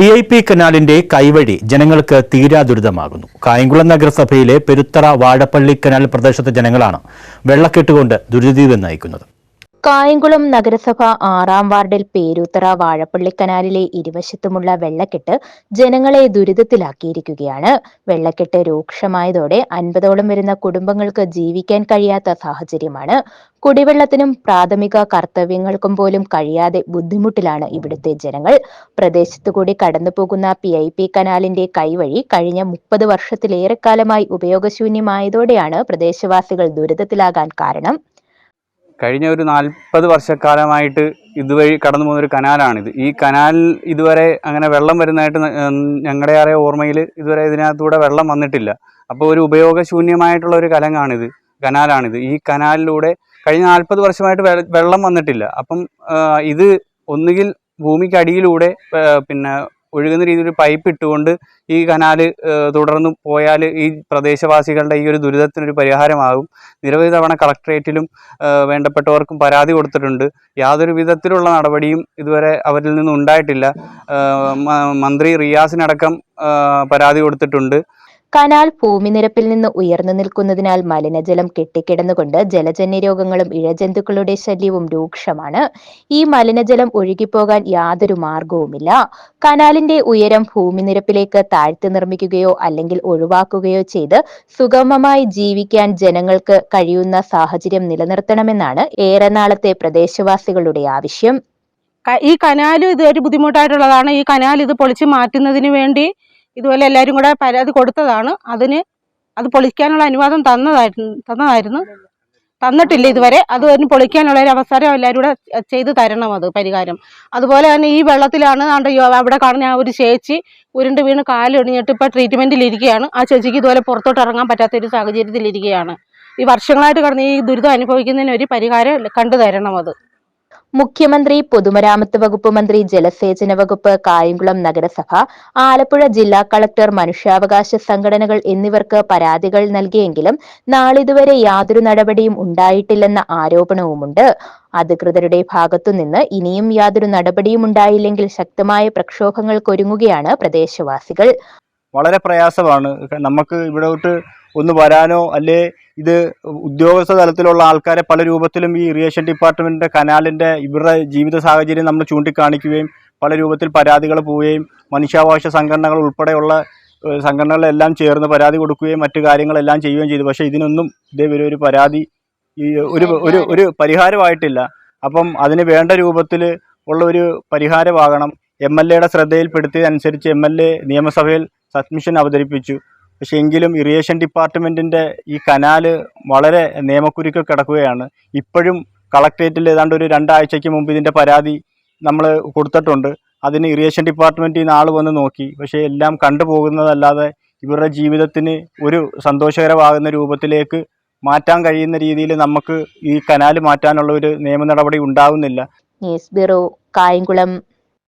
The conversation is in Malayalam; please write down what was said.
പി ഐ പി കനാലിന്റെ കൈവഴി ജനങ്ങൾക്ക് തീരാ ദുരിതമാകുന്നു. കായംകുളം നഗരസഭയിലെ പെരുത്തറ വാഴപ്പള്ളി കനാൽ പ്രദേശത്തെ ജനങ്ങളാണ് വെള്ളക്കെട്ടുകൊണ്ട് ദുരിതീവെന്ന് നയിക്കുന്നത്. കായംകുളം നഗരസഭ ആറാം വാർഡിൽ പേരൂത്തറ വാഴപ്പള്ളിക്കനാലിലെ ഇരുവശത്തുമുള്ള വെള്ളക്കെട്ട് ജനങ്ങളെ ദുരിതത്തിലാക്കിയിരിക്കുകയാണ്. വെള്ളക്കെട്ട് രൂക്ഷമായതോടെ അൻപതോളം വരുന്ന കുടുംബങ്ങൾക്ക് ജീവിക്കാൻ കഴിയാത്ത സാഹചര്യമാണ്. കുടിവെള്ളത്തിനും പ്രാഥമിക കർത്തവ്യങ്ങൾക്കും പോലും കഴിയാതെ ബുദ്ധിമുട്ടിലാണ് ഇവിടുത്തെ ജനങ്ങൾ. പ്രദേശത്തുകൂടി കടന്നുപോകുന്ന പി ഐ പി കനാലിന്റെ കൈവഴി കഴിഞ്ഞ മുപ്പത് വർഷത്തിലേറെക്കാലമായി ഉപയോഗശൂന്യമായതോടെയാണ് പ്രദേശവാസികൾ ദുരിതത്തിലാകാൻ കാരണം. കഴിഞ്ഞ ഒരു നാൽപ്പത് വർഷക്കാലമായിട്ട് ഇതുവഴി കടന്നു പോകുന്ന ഒരു കനാലാണിത്. ഈ കനാൽ ഇതുവരെ അങ്ങനെ വെള്ളം വരുന്നതായിട്ട് ഞങ്ങളുടെ അറിയ ഓർമ്മയിൽ ഇതുവരെ ഇതിനകത്തൂടെ വെള്ളം വന്നിട്ടില്ല. അപ്പോൾ ഒരു ഉപയോഗശൂന്യമായിട്ടുള്ള ഒരു കലങ്ങാണിത് കനാലാണിത്. ഈ കനാലിലൂടെ കഴിഞ്ഞ നാൽപ്പത് വർഷമായിട്ട് വെള്ളം വന്നിട്ടില്ല. അപ്പം ഇത് ഒന്നുകിൽ ഭൂമിക്കടിയിലൂടെ പിന്നെ ഒഴുകുന്ന രീതിയിൽ ഒരു പൈപ്പ് ഇട്ടുകൊണ്ട് ഈ കനാല് തുടർന്ന് പോയാൽ ഈ പ്രദേശവാസികളുടെ ഈ ഒരു ദുരിതത്തിനൊരു പരിഹാരമാകും. നിരവധി തവണ കളക്ട്രേറ്റിലും വേണ്ടപ്പെട്ടവർക്കും പരാതി കൊടുത്തിട്ടുണ്ട്. യാതൊരു വിധത്തിലുള്ള നടപടിയും ഇതുവരെ അവരിൽ നിന്നും ഉണ്ടായിട്ടില്ല മന്ത്രി റിയാസിനടക്കം പരാതി കൊടുത്തിട്ടുണ്ട്. കനാൽ ഭൂമിനിരപ്പിൽ നിന്ന് ഉയർന്നു നിൽക്കുന്നതിനാൽ മലിനജലം കെട്ടിക്കിടന്നുകൊണ്ട് ജലജന്യ രോഗങ്ങളും ഇഴജന്തുക്കളുടെ ശല്യവും രൂക്ഷമാണ്. ഈ മലിനജലം ഒഴുകിപ്പോകാൻ യാതൊരു മാർഗവുമില്ല. കനാലിന്റെ ഉയരം ഭൂമിനിരപ്പിലേക്ക് താഴ്ത്തി നിർമ്മിക്കുകയോ അല്ലെങ്കിൽ ഒഴിവാക്കുകയോ ചെയ്ത് സുഗമമായി ജീവിക്കാൻ ജനങ്ങൾക്ക് കഴിയുന്ന സാഹചര്യം നിലനിർത്തണമെന്നാണ് ഏറെ നാളത്തെ പ്രദേശവാസികളുടെ ആവശ്യം. ഈ കനാൽ ഇതൊരു ബുദ്ധിമുട്ടായിട്ടുള്ളതാണ്. ഈ കനാൽ ഇത് പൊളിച്ചു മാറ്റുന്നതിന് വേണ്ടി ഇതുപോലെ എല്ലാവരും കൂടെ പരാതി കൊടുത്തതാണ്. അതിന് അത് പൊളിക്കാനുള്ള അനുവാദം തന്നതായിരുന്നു തന്നതായിരുന്നു. തന്നിട്ടില്ല ഇതുവരെ. അത് അതിന് പൊളിക്കാനുള്ള ഒരു അവസരം എല്ലാവരും കൂടെ ചെയ്ത് തരണം അത് പരിഹാരം. അതുപോലെ തന്നെ ഈ വെള്ളത്തിലാണ് അവിടെ കാണുന്ന ആ ഒരു ചേച്ചി ഉരുണ്ട് വീണ് കാലൊണിഞ്ഞിട്ട് ഇപ്പോൾ ട്രീറ്റ്മെന്റിൽ ഇരിക്കുകയാണ്. ആ ചേച്ചിക്ക് ഇതുപോലെ പുറത്തോട്ട് ഇറങ്ങാൻ പറ്റാത്ത ഒരു സാഹചര്യത്തിൽ ഇരിക്കുകയാണ്. ഈ വർഷങ്ങളായിട്ട് കടന്ന് ഈ ദുരിതം അനുഭവിക്കുന്നതിന് ഒരു പരിഹാരം കണ്ടു തരണം അത്. മുഖ്യമന്ത്രി പൊതുമരാമത്ത് വകുപ്പ് മന്ത്രി ജലസേചന വകുപ്പ് കായംകുളം നഗരസഭ ആലപ്പുഴ ജില്ലാ കളക്ടർ മനുഷ്യാവകാശ സംഘടനകൾ എന്നിവർക്ക് പരാതികൾ നൽകിയെങ്കിലും നാളിതുവരെ യാതൊരു നടപടിയും ഉണ്ടായിട്ടില്ലെന്ന ആരോപണവുമുണ്ട്. അധികൃതരുടെ ഭാഗത്തുനിന്ന് ഇനിയും യാതൊരു നടപടിയും ഉണ്ടായില്ലെങ്കിൽ ശക്തമായ പ്രക്ഷോഭങ്ങൾക്കൊരുങ്ങുകയാണ് പ്രദേശവാസികൾ. വളരെ പ്രയാസമാണ്. നമുക്ക് ഇവിടോട്ട് ഒന്ന് വരാനോ അല്ലേ ഇത് ഉദ്യോഗസ്ഥ തലത്തിലുള്ള ആൾക്കാരെ പല രൂപത്തിലും ഈ ഇറിഗേഷൻ ഡിപ്പാർട്ട്മെന്റിന്റെ കനാലിന്റെ ഇവരുടെ ജീവിത സാഹചര്യം നമ്മൾ ചൂണ്ടിക്കാണിക്കുകയും പല രൂപത്തിൽ പരാതികൾ പോവുകയും മനുഷ്യാവകാശ സംഘടനകൾ ഉൾപ്പെടെയുള്ള സംഘടനകളെല്ലാം ചേർന്ന് പരാതി കൊടുക്കുകയും മറ്റു കാര്യങ്ങളെല്ലാം ചെയ്യുകയും ചെയ്തു. പക്ഷേ ഇതിനൊന്നും ഇതേവരെ ഒരു പരാതി ഈ ഒരു ഒരു ഒരു പരിഹാരമായിട്ടില്ല. അപ്പം അതിന് വേണ്ട രൂപത്തിൽ ഉള്ള ഒരു പരിഹാരമാകണം. എം എൽ എയുടെ ശ്രദ്ധയിൽപ്പെടുത്തിയതനുസരിച്ച് എം എൽ എ നിയമസഭയിൽ സബ്മിഷൻ അവതരിപ്പിച്ചു. പക്ഷേ എങ്കിലും ഇറിഗേഷൻ ഡിപ്പാർട്ട്മെന്റിന്റെ ഈ കനാല് വളരെ നിയമക്കുരുക്ക് കിടക്കുകയാണ്. ഇപ്പോഴും കളക്ട്രേറ്റിൽ ഏതാണ്ട് ഒരു രണ്ടാഴ്ചയ്ക്ക് മുമ്പ് ഇതിന്റെ പരാതി നമ്മൾ കൊടുത്തിട്ടുണ്ട്. അതിന് ഇറിഗേഷൻ ഡിപ്പാർട്ട്മെന്റിൽ നിന്ന് ആൾ വന്ന് നോക്കി. പക്ഷേ എല്ലാം കണ്ടുപോകുന്നതല്ലാതെ ഇവരുടെ ജീവിതത്തിന് ഒരു സന്തോഷകരമാകുന്ന രൂപത്തിലേക്ക് മാറ്റാൻ കഴിയുന്ന രീതിയിൽ നമുക്ക് ഈ കനാല് മാറ്റാനുള്ള ഒരു നിയമ നടപടി ഉണ്ടാകുന്നില്ല ന്യൂസ് ബ്യൂറോ കായംകുളം